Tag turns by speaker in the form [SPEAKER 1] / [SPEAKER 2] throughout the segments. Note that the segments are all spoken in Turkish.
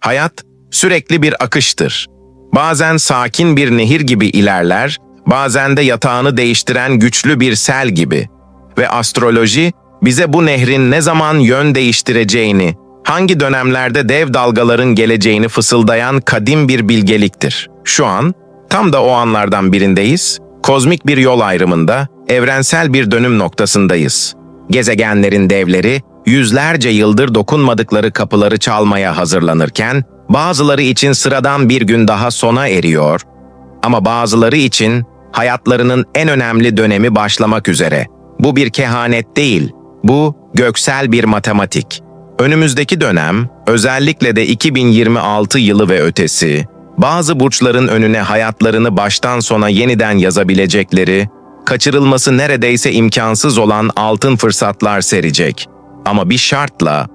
[SPEAKER 1] Hayat sürekli bir akıştır. Bazen sakin bir nehir gibi ilerler, bazen de yatağını değiştiren güçlü bir sel gibi. Ve astroloji bize bu nehrin ne zaman yön değiştireceğini, hangi dönemlerde dev dalgaların geleceğini fısıldayan kadim bir bilgeliktir. Şu an tam da o anlardan birindeyiz. Kozmik bir yol ayrımında, evrensel bir dönüm noktasındayız. Gezegenlerin devleri yüzlerce yıldır dokunmadıkları kapıları çalmaya hazırlanırken, bazıları için sıradan bir gün daha sona eriyor ama bazıları için hayatlarının en önemli dönemi başlamak üzere. Bu bir kehanet değil, bu göksel bir matematik. Önümüzdeki dönem, özellikle de 2026 yılı ve ötesi, bazı burçların önüne hayatlarını baştan sona yeniden yazabilecekleri, kaçırılması neredeyse imkansız olan altın fırsatlar serecek. Ama bir şartla,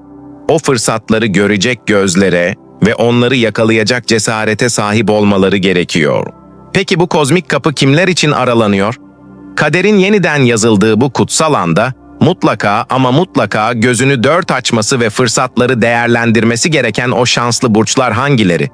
[SPEAKER 1] o fırsatları görecek gözlere ve onları yakalayacak cesarete sahip olmaları gerekiyor. Peki bu kozmik kapı kimler için aralanıyor? Kaderin yeniden yazıldığı bu kutsal anda mutlaka ama mutlaka gözünü dört açması ve fırsatları değerlendirmesi gereken o şanslı burçlar hangileri?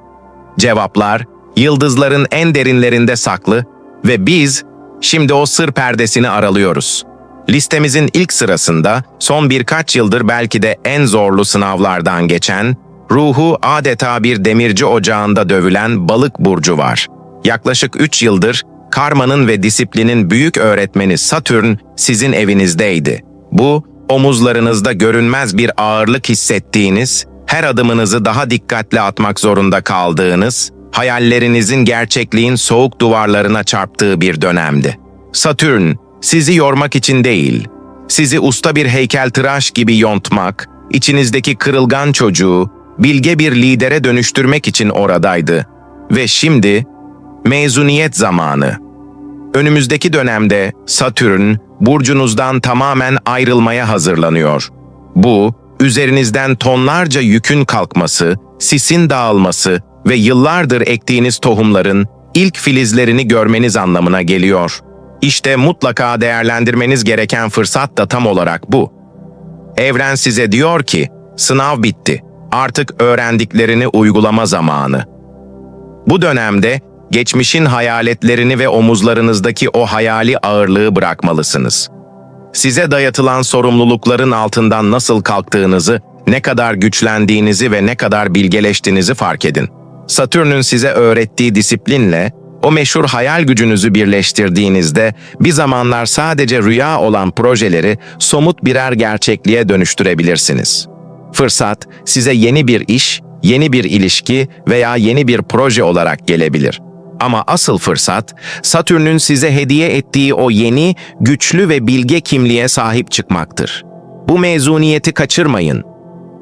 [SPEAKER 1] Cevaplar yıldızların en derinlerinde saklı ve biz şimdi o sır perdesini aralıyoruz. Listemizin ilk sırasında son birkaç yıldır belki de en zorlu sınavlardan geçen, ruhu adeta bir demirci ocağında dövülen balık burcu var. Yaklaşık 3 yıldır karmanın ve disiplinin büyük öğretmeni Satürn sizin evinizdeydi. Bu, omuzlarınızda görünmez bir ağırlık hissettiğiniz, her adımınızı daha dikkatli atmak zorunda kaldığınız, hayallerinizin gerçekliğin soğuk duvarlarına çarptığı bir dönemdi. Satürn, sizi yormak için değil, sizi usta bir heykeltıraş gibi yontmak, içinizdeki kırılgan çocuğu, bilge bir lidere dönüştürmek için oradaydı. Ve şimdi, mezuniyet zamanı. Önümüzdeki dönemde Satürn, burcunuzdan tamamen ayrılmaya hazırlanıyor. Bu, üzerinizden tonlarca yükün kalkması, sisin dağılması ve yıllardır ektiğiniz tohumların ilk filizlerini görmeniz anlamına geliyor. İşte mutlaka değerlendirmeniz gereken fırsat da tam olarak bu. Evren size diyor ki, sınav bitti. Artık öğrendiklerini uygulama zamanı. Bu dönemde geçmişin hayaletlerini ve omuzlarınızdaki o hayali ağırlığı bırakmalısınız. Size dayatılan sorumlulukların altından nasıl kalktığınızı, ne kadar güçlendiğinizi ve ne kadar bilgeleştiğinizi fark edin. Satürn'ün size öğrettiği disiplinle o meşhur hayal gücünüzü birleştirdiğinizde bir zamanlar sadece rüya olan projeleri somut birer gerçekliğe dönüştürebilirsiniz. Fırsat size yeni bir iş, yeni bir ilişki veya yeni bir proje olarak gelebilir. Ama asıl fırsat, Satürn'ün size hediye ettiği o yeni, güçlü ve bilge kimliğe sahip çıkmaktır. Bu mezuniyeti kaçırmayın.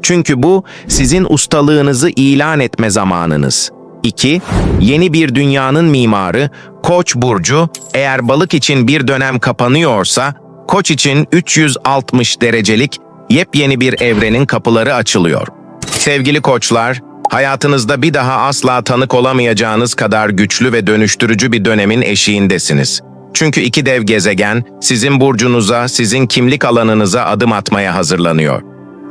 [SPEAKER 1] Çünkü bu sizin ustalığınızı ilan etme zamanınız. 2. Yeni bir dünyanın mimarı, Koç burcu, eğer balık için bir dönem kapanıyorsa, Koç için 360 derecelik yepyeni bir evrenin kapıları açılıyor. Sevgili koçlar, hayatınızda bir daha asla tanık olamayacağınız kadar güçlü ve dönüştürücü bir dönemin eşiğindesiniz. Çünkü iki dev gezegen sizin burcunuza, sizin kimlik alanınıza adım atmaya hazırlanıyor.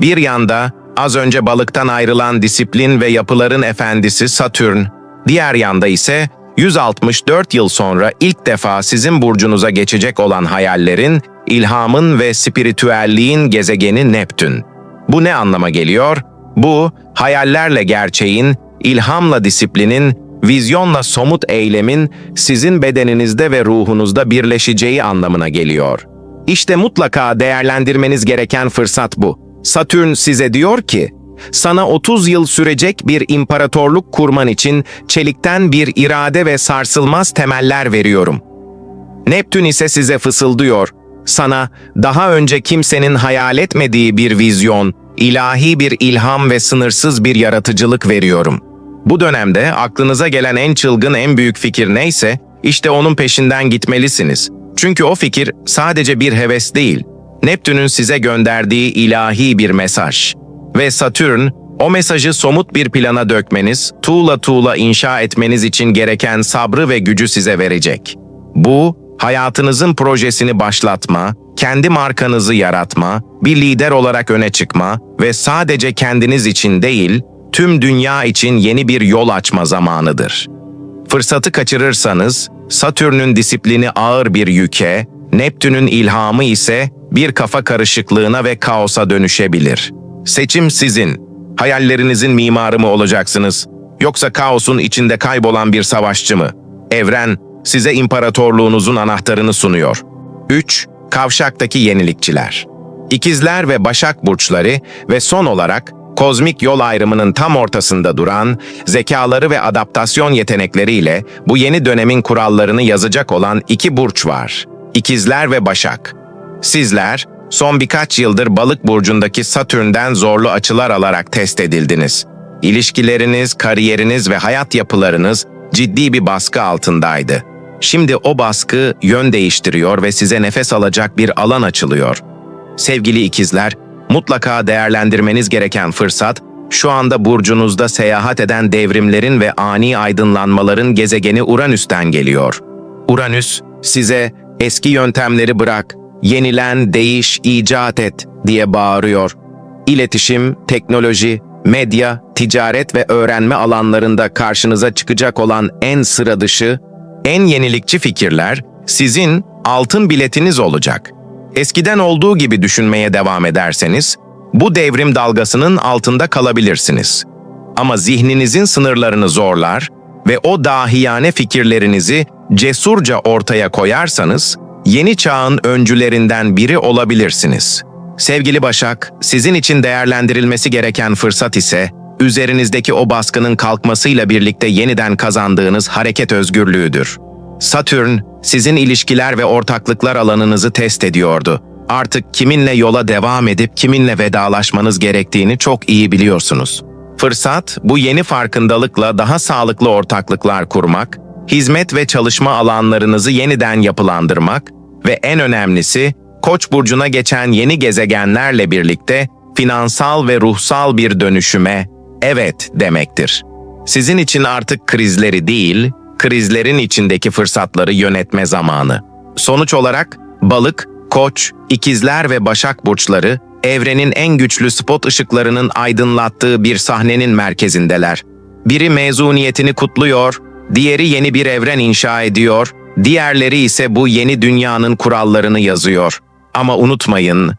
[SPEAKER 1] Bir yanda az önce balıktan ayrılan disiplin ve yapıların efendisi Satürn, diğer yanda ise 164 yıl sonra ilk defa sizin burcunuza geçecek olan hayallerin, ilhamın ve spiritüelliğin gezegeni Neptün. Bu ne anlama geliyor? Bu, hayallerle gerçeğin, ilhamla disiplinin, vizyonla somut eylemin sizin bedeninizde ve ruhunuzda birleşeceği anlamına geliyor. İşte mutlaka değerlendirmeniz gereken fırsat bu. Satürn size diyor ki, sana 30 yıl sürecek bir imparatorluk kurman için çelikten bir irade ve sarsılmaz temeller veriyorum. Neptün ise size fısıldıyor, sana daha önce kimsenin hayal etmediği bir vizyon, ilahi bir ilham ve sınırsız bir yaratıcılık veriyorum. Bu dönemde aklınıza gelen en çılgın en büyük fikir neyse, işte onun peşinden gitmelisiniz. Çünkü o fikir sadece bir heves değil, Neptün'ün size gönderdiği ilahi bir mesaj. Ve Satürn, o mesajı somut bir plana dökmeniz, tuğla tuğla inşa etmeniz için gereken sabrı ve gücü size verecek. Bu, hayatınızın projesini başlatma, kendi markanızı yaratma, bir lider olarak öne çıkma ve sadece kendiniz için değil, tüm dünya için yeni bir yol açma zamanıdır. Fırsatı kaçırırsanız Satürn'ün disiplini ağır bir yüke, Neptün'ün ilhamı ise bir kafa karışıklığına ve kaosa dönüşebilir. Seçim sizin. Hayallerinizin mimarı mı olacaksınız? Yoksa kaosun içinde kaybolan bir savaşçı mı? Evren size imparatorluğunuzun anahtarını sunuyor. 3. Kavşaktaki yenilikçiler. İkizler ve Başak burçları ve son olarak kozmik yol ayrımının tam ortasında duran, zekaları ve adaptasyon yetenekleriyle bu yeni dönemin kurallarını yazacak olan iki burç var. İkizler ve Başak. Sizler, son birkaç yıldır balık burcundaki Satürn'den zorlu açılar alarak test edildiniz. İlişkileriniz, kariyeriniz ve hayat yapılarınız ciddi bir baskı altındaydı. Şimdi o baskı yön değiştiriyor ve size nefes alacak bir alan açılıyor. Sevgili ikizler, mutlaka değerlendirmeniz gereken fırsat, şu anda burcunuzda seyahat eden devrimlerin ve ani aydınlanmaların gezegeni Uranüs'ten geliyor. Uranüs, size eski yöntemleri bırak, yenilen, değiş, icat et diye bağırıyor. İletişim, teknoloji, medya, ticaret ve öğrenme alanlarında karşınıza çıkacak olan en sıra dışı, en yenilikçi fikirler sizin altın biletiniz olacak. Eskiden olduğu gibi düşünmeye devam ederseniz, bu devrim dalgasının altında kalabilirsiniz. Ama zihninizin sınırlarını zorlar ve o dahiyane fikirlerinizi cesurca ortaya koyarsanız, yeni çağın öncülerinden biri olabilirsiniz. Sevgili Başak, sizin için değerlendirilmesi gereken fırsat ise, üzerinizdeki o baskının kalkmasıyla birlikte yeniden kazandığınız hareket özgürlüğüdür. Satürn, sizin ilişkiler ve ortaklıklar alanınızı test ediyordu. Artık kiminle yola devam edip kiminle vedalaşmanız gerektiğini çok iyi biliyorsunuz. Fırsat, bu yeni farkındalıkla daha sağlıklı ortaklıklar kurmak, hizmet ve çalışma alanlarınızı yeniden yapılandırmak ve en önemlisi, Koç burcuna geçen yeni gezegenlerle birlikte finansal ve ruhsal bir dönüşüme evet demektir. Sizin için artık krizleri değil, krizlerin içindeki fırsatları yönetme zamanı. Sonuç olarak balık, koç, ikizler ve başak burçları evrenin en güçlü spot ışıklarının aydınlattığı bir sahnenin merkezindeler. Biri mezuniyetini kutluyor, diğeri yeni bir evren inşa ediyor, diğerleri ise bu yeni dünyanın kurallarını yazıyor. Ama unutmayın,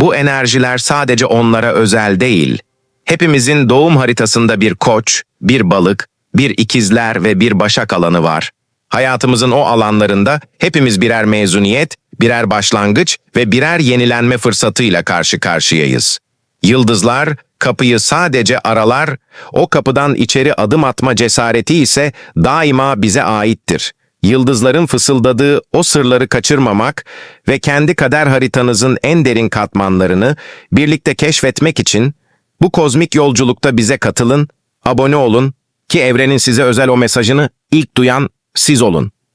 [SPEAKER 1] bu enerjiler sadece onlara özel değil. Hepimizin doğum haritasında bir koç, bir balık, bir ikizler ve bir başak alanı var. Hayatımızın o alanlarında hepimiz birer mezuniyet, birer başlangıç ve birer yenilenme fırsatıyla karşı karşıyayız. Yıldızlar kapıyı sadece aralar, o kapıdan içeri adım atma cesareti ise daima bize aittir. Yıldızların fısıldadığı o sırları kaçırmamak ve kendi kader haritanızın en derin katmanlarını birlikte keşfetmek için bu kozmik yolculukta bize katılın, abone olun ki evrenin size özel o mesajını ilk duyan siz olun.